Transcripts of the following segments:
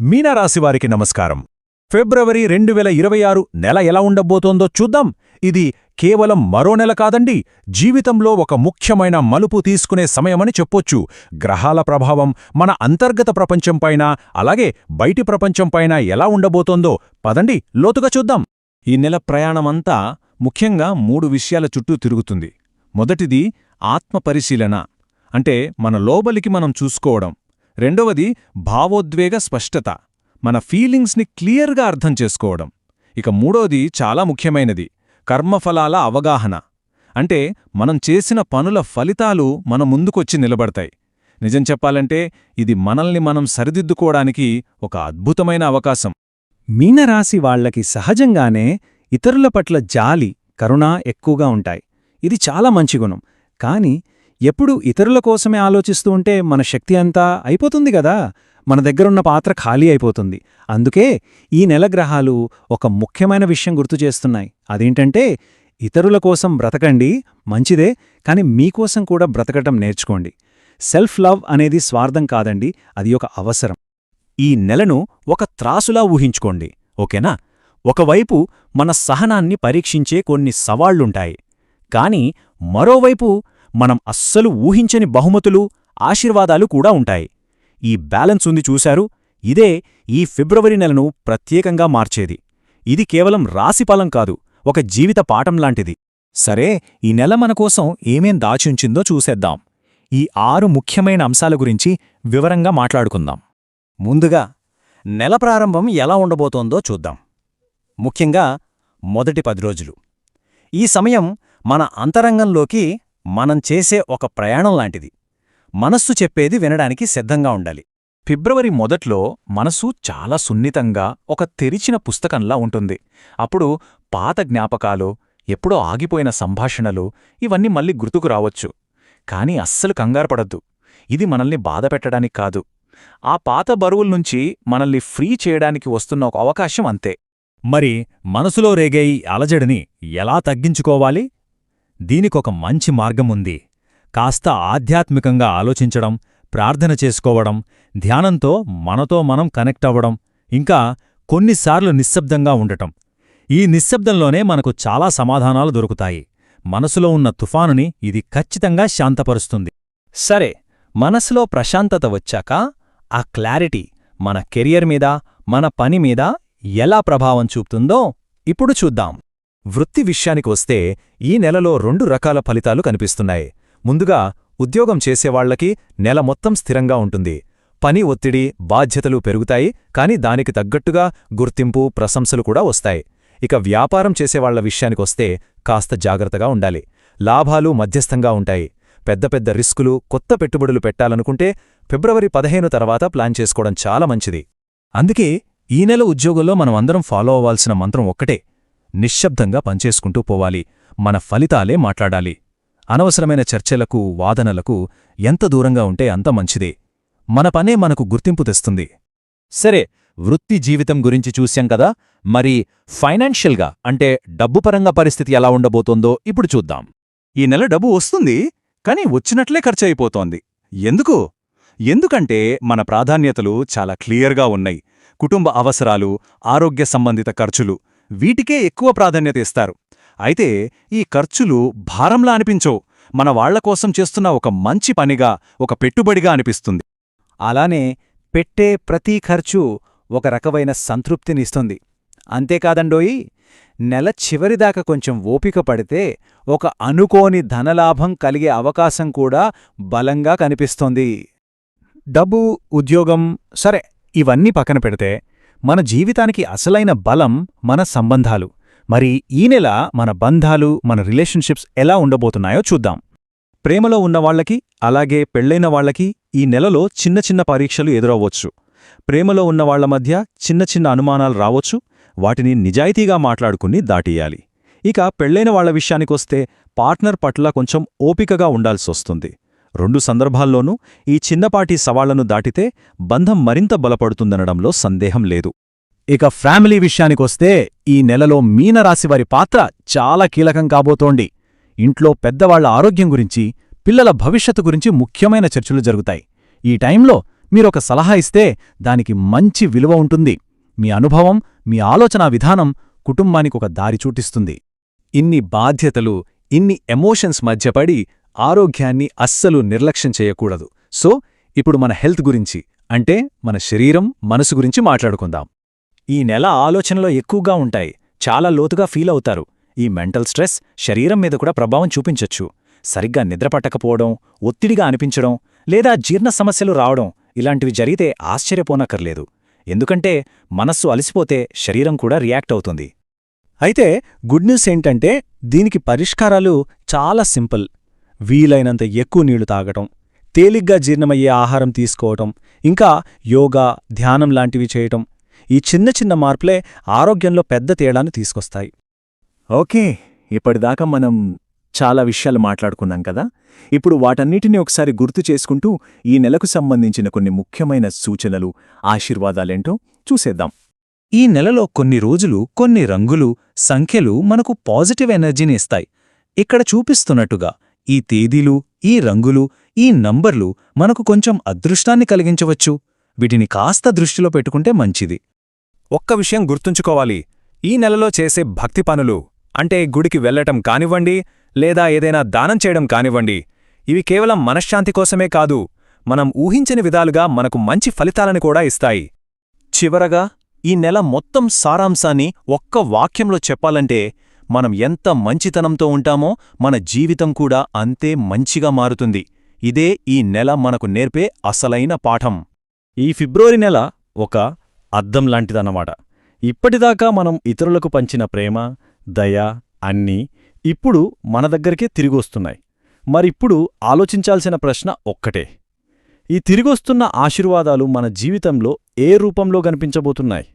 మీనరాశివారికి నమస్కారం. ఫిబ్రవరి రెండు వేల ఇరవై ఆరు నెల ఎలా ఉండబోతోందో చూద్దాం. ఇది కేవలం మరో నెల కాదండి. జీవితంలో ఒక ముఖ్యమైన మలుపు తీసుకునే సమయమని చెప్పొచ్చు. గ్రహాల ప్రభావం మన అంతర్గత ప్రపంచంపైన అలాగే బయటి ప్రపంచంపైన ఎలా ఉండబోతోందో పదండి లోతుగా చూద్దాం. ఈ నెల ప్రయాణమంతా ముఖ్యంగా మూడు విషయాల చుట్టూ తిరుగుతుంది. మొదటిది ఆత్మపరిశీలన అంటే మన లోబలికి మనం చూసుకోవడం. రెండవది భావోద్వేగ స్పష్టత. మన ఫీలింగ్స్ని క్లియర్గా అర్థం చేసుకోవడం. ఇక మూడోది చాలా ముఖ్యమైనది కర్మఫలాల అవగాహన. అంటే మనం చేసిన పనుల ఫలితాలు మన ముందుకొచ్చి నిలబడతాయి. నిజం చెప్పాలంటే ఇది మనల్ని మనం సరిదిద్దుకోవడానికి ఒక అద్భుతమైన అవకాశం. మీనరాశి వాళ్ళకి సహజంగానే ఇతరుల పట్ల జాలి కరుణ ఎక్కువగా ఉంటాయి. ఇది చాలా మంచి గుణం. కాని ఎప్పుడు ఇతరుల కోసమే ఆలోచిస్తూ ఉంటే మన శక్తి అంతా అయిపోతుంది గదా మన దగ్గరున్న పాత్ర ఖాళీ అయిపోతుంది. అందుకే ఈ నెల గ్రహాలు ఒక ముఖ్యమైన విషయం గుర్తు చేస్తున్నాయి. అదేంటంటే ఇతరుల కోసం బ్రతకండి మంచిదే కాని మీకోసం కూడా బ్రతకటం నేర్చుకోండి. సెల్ఫ్ లవ్ అనేది స్వార్థం కాదండి అది ఒక అవసరం. ఈ నెలను ఒక త్రాసులా ఊహించుకోండి ఓకేనా? ఒకవైపు మన సహనాన్ని పరీక్షించే కొన్ని సవాళ్ళుంటాయి కాని మరోవైపు మనం అస్సలు ఊహించని బహుమతులు ఆశీర్వాదాలు కూడా ఉంటాయి. ఈ బ్యాలెన్స్ ఉంది చూశారు? ఇదే ఈ ఫిబ్రవరి నెలను ప్రత్యేకంగా మార్చేది. ఇది కేవలం రాశిఫలం కాదు ఒక జీవిత పాఠంలాంటిది సరే ఈ నెల మనకోసం ఏమేం దాచుంచిందో చూసేద్దాం. ఈ ఆరు ముఖ్యమైన అంశాల గురించి వివరంగా మాట్లాడుకుందాం. ముందుగా నెల ప్రారంభం ఎలా ఉండబోతోందో చూద్దాం. ముఖ్యంగా మొదటి పది రోజులు. ఈ సమయం మన అంతరంగంలోకి మనం చేసే ఒక ప్రయాణం లాంటిది. మనస్సు చెప్పేది వినడానికి సిద్ధంగా ఉండాలి. ఫిబ్రవరి మొదట్లో మనసు చాలా సున్నితంగా ఒక తెరిచిన పుస్తకంలా ఉంటుంది. అప్పుడు పాత జ్ఞాపకాలు ఎప్పుడో ఆగిపోయిన సంభాషణలు ఇవన్నీ మళ్ళీ గుర్తుకు రావచ్చు. కాని అస్సలు కంగారుపడద్దు ఇది మనల్ని బాధపెట్టడానికి కాదు. ఆ పాత బరువుల్నుంచి మనల్ని ఫ్రీ చేయడానికి వస్తున్న ఒక అవకాశం అంతే. మరి మనసులో రేగే ఈ అలజడిని ఎలా తగ్గించుకోవాలి? దీనికొక మంచి మార్గముంది. కాస్త ఆధ్యాత్మికంగా ఆలోచించడం ప్రార్థన చేసుకోవడం ధ్యానంతో మనతో మనం కనెక్ట్ అవ్వడం ఇంకా కొన్నిసార్లు నిశ్శబ్దంగా ఉండటం. ఈ నిశ్శబ్దంలోనే మనకు చాలా సమాధానాలు దొరుకుతాయి. మనసులో ఉన్న తుఫానుని ఇది ఖచ్చితంగా శాంతపరుస్తుంది. సరే మనసులో ప్రశాంతత వచ్చాక ఆ క్లారిటీ మన కెరియర్ మీద మన పని మీద ఎలా ప్రభావం చూపుతుందో ఇప్పుడు చూద్దాం. వృత్తి విషయానికి వస్తే ఈ నెలలో రెండు రకాల ఫలితాలు కనిపిస్తున్నాయి. ముందుగా ఉద్యోగం చేసేవాళ్ళకి నెల మొత్తం స్థిరంగా ఉంటుంది. పని ఒత్తిడి బాధ్యతలు పెరుగుతాయి కాని దానికి తగ్గట్టుగా గుర్తింపు ప్రశంసలు కూడా వస్తాయి. ఇక వ్యాపారం చేసేవాళ్ళ విషయానికొస్తే కాస్త జాగ్రత్తగా ఉండాలి. లాభాలు మధ్యస్థంగా ఉంటాయి. పెద్ద పెద్ద రిస్కులు కొత్త పెట్టుబడులు పెట్టాలనుకుంటే ఫిబ్రవరి పదిహేను తర్వాత ప్లాన్ చేసుకోవడం చాలా మంచిది. అందుకే ఈ నెల ఉద్యోగంలో మనం అందరం ఫాలో అవ్వాల్సిన మంత్రం ఒక్కటే. నిశ్శబ్దంగా పనిచేసుకుంటూ పోవాలి. మన ఫలితాలే మాట్లాడాలి. అనవసరమైన చర్చలకు వాదనలకు ఎంత దూరంగా ఉంటే అంత మంచిది. మన పనే మనకు గుర్తింపు తెస్తుంది. సరే వృత్తి జీవితం గురించి చూశాం కదా? మరి ఫైనాన్షియల్గా అంటే డబ్బుపరంగా పరిస్థితి ఎలా ఉండబోతోందో ఇప్పుడు చూద్దాం. ఈ నెల డబ్బు వస్తుంది కాని వచ్చినట్లే ఖర్చయిపోతోంది. ఎందుకు? ఎందుకంటే మన ప్రాధాన్యతలు చాలా క్లియర్గా ఉన్నాయి. కుటుంబ అవసరాలు ఆరోగ్య సంబంధిత ఖర్చులు వీటికే ఎక్కువ ప్రాధాన్యత ఇస్తారు. అయితే ఈ ఖర్చులు భారంలా అనిపించవు. మన వాళ్ళకోసం చేస్తున్న ఒక మంచి పనిగా ఒక పెట్టుబడిగా అనిపిస్తుంది. అలానే పెట్టే ప్రతి ఖర్చు ఒక రకమైన సంతృప్తినిస్తుంది. అంతేకాదండోయి నెల చివరిదాకా కొంచెం ఓపిక పడితే ఒక అనుకోని ధనలాభం కలిగే అవకాశం కూడా బలంగా కనిపిస్తోంది. డబ్బు ఉద్యోగం సరే ఇవన్నీ పక్కన పెడితే మన జీవితానికి అసలైన బలం మన సంబంధాలు. మరి ఈ నెల మన బంధాలు మన రిలేషన్షిప్స్ ఎలా ఉండబోతున్నాయో చూద్దాం. ప్రేమలో ఉన్నవాళ్ళకి అలాగే పెళ్ళైన వాళ్ళకి ఈ నెలలో చిన్న చిన్న పరీక్షలు ఎదురవ్వచ్చు. ప్రేమలో ఉన్నవాళ్ళ మధ్య చిన్న చిన్న అనుమానాలు రావచ్చు. వాటిని నిజాయితీగా మాట్లాడుకుని దాటియాలి. ఇక పెళ్ళైన వాళ్ళ విషయానికొస్తే పార్ట్నర్ పట్ల కొంచెం ఓపికగా ఉండాల్సొస్తుంది. రెండు సందర్భాల్లోనూ ఈ చిన్నపాటి సవాళ్ళను దాటితే బంధం మరింత బలపడుతుందనడంలో సందేహం లేదు. ఇక ఫ్యామిలీ విషయానికొస్తే ఈ నెలలో మీనరాశివారి పాత్ర చాలా కీలకం కాబోతోంది. ఇంట్లో పెద్దవాళ్ళ ఆరోగ్యం గురించి పిల్లల భవిష్యత్తు గురించి ముఖ్యమైన చర్చలు జరుగుతాయి. ఈ టైంలో మీరొక సలహా ఇస్తే దానికి మంచి విలువ ఉంటుంది. మీ అనుభవం మీ ఆలోచనా విధానం కుటుంబానికి ఒక దారి చూటిస్తుంది. ఇన్ని బాధ్యతలు ఇన్ని ఎమోషన్స్ మధ్యపడి ఆరోగ్యాన్ని అస్సలు నిర్లక్ష్యం చేయకూడదు. సో ఇప్పుడు మన హెల్త్ గురించి అంటే మన శరీరం మనసు గురించి మాట్లాడుకుందాం. ఈ నెల ఆలోచనలో ఎక్కువగా ఉంటాయి. చాలా లోతుగా ఫీల్ అవుతారు. ఈ మెంటల్ స్ట్రెస్ శరీరం మీద కూడా ప్రభావం చూపించొచ్చు. సరిగ్గా నిద్రపట్టకపోవడం ఒత్తిడిగా అనిపించడం లేదా జీర్ణ సమస్యలు రావడం ఇలాంటివి జరిగితే ఆశ్చర్యపోనక్కర్లేదు. ఎందుకంటే మనస్సు అలసిపోతే శరీరం కూడా రియాక్ట్ అవుతుంది. అయితే గుడ్ న్యూస్ ఏంటంటే దీనికి పరిష్కారాలు చాలా సింపుల్. వీలైనంత ఎక్కువ నీళ్ళు తాగటం తేలిగ్గా జీర్ణమయ్యే ఆహారం తీసుకోవటం ఇంకా యోగా ధ్యానం లాంటివి చేయటం ఈ చిన్న చిన్న మార్పులే ఆరోగ్యంలో పెద్ద తేడాను తీసుకొస్తాయి. ఓకే ఇప్పటిదాకా మనం చాలా విషయాలు మాట్లాడుకున్నాం కదా? ఇప్పుడు వాటన్నిటినీ ఒకసారి గుర్తు చేసుకుంటూ ఈ నెలకు సంబంధించిన కొన్ని ముఖ్యమైన సూచనలు ఆశీర్వాదాలేంటో చూసేద్దాం. ఈ నెలలో కొన్ని రోజులు కొన్ని రంగులు సంఖ్యలు మనకు పాజిటివ్ ఎనర్జీని ఇస్తాయి. ఇక్కడ చూపిస్తున్నట్టుగా ఈ తేదీలు ఈ రంగులు ఈ నంబర్లు మనకు కొంచెం అదృష్టాన్ని కలిగించవచ్చు. వీటిని కాస్త దృష్టిలో పెట్టుకుంటే మంచిది. ఒక్క విషయం గుర్తుంచుకోవాలి. ఈ నెలలో చేసే భక్తి పనులు అంటే గుడికి వెళ్ళటం కానివ్వండి లేదా ఏదైనా దానం చేయడం కానివ్వండి ఇవి కేవలం మనశ్శాంతి కోసమే కాదు మనం ఊహించని విధాలుగా మనకు మంచి ఫలితాలను కూడా ఇస్తాయి. చివరగా ఈ నెల మొత్తం సారాంశాన్ని ఒక్క వాక్యంలో చెప్పాలంటే మనం ఎంత మంచితనంతో ఉంటామో మన జీవితం కూడా అంతే మంచిగా మారుతుంది. ఇదే ఈ నెల మనకు నేర్పే అసలైన పాఠం. ఈ ఫిబ్రవరి నెల ఒక అద్దం లాంటిదన్నమాట. ఇప్పటిదాకా మనం ఇతరులకు పంచిన ప్రేమ దయ అన్నీ ఇప్పుడు మన దగ్గరికే తిరిగొస్తున్నాయి. మరిప్పుడు ఆలోచించాల్సిన ప్రశ్న ఒక్కటే. ఈ తిరిగొస్తున్న ఆశీర్వాదాలు మన జీవితంలో ఏ రూపంలో కనిపించబోతున్నాయి?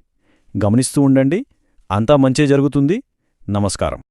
గమనిస్తూ ఉండండి. అంతా మంచే జరుగుతుంది. నమస్కారం.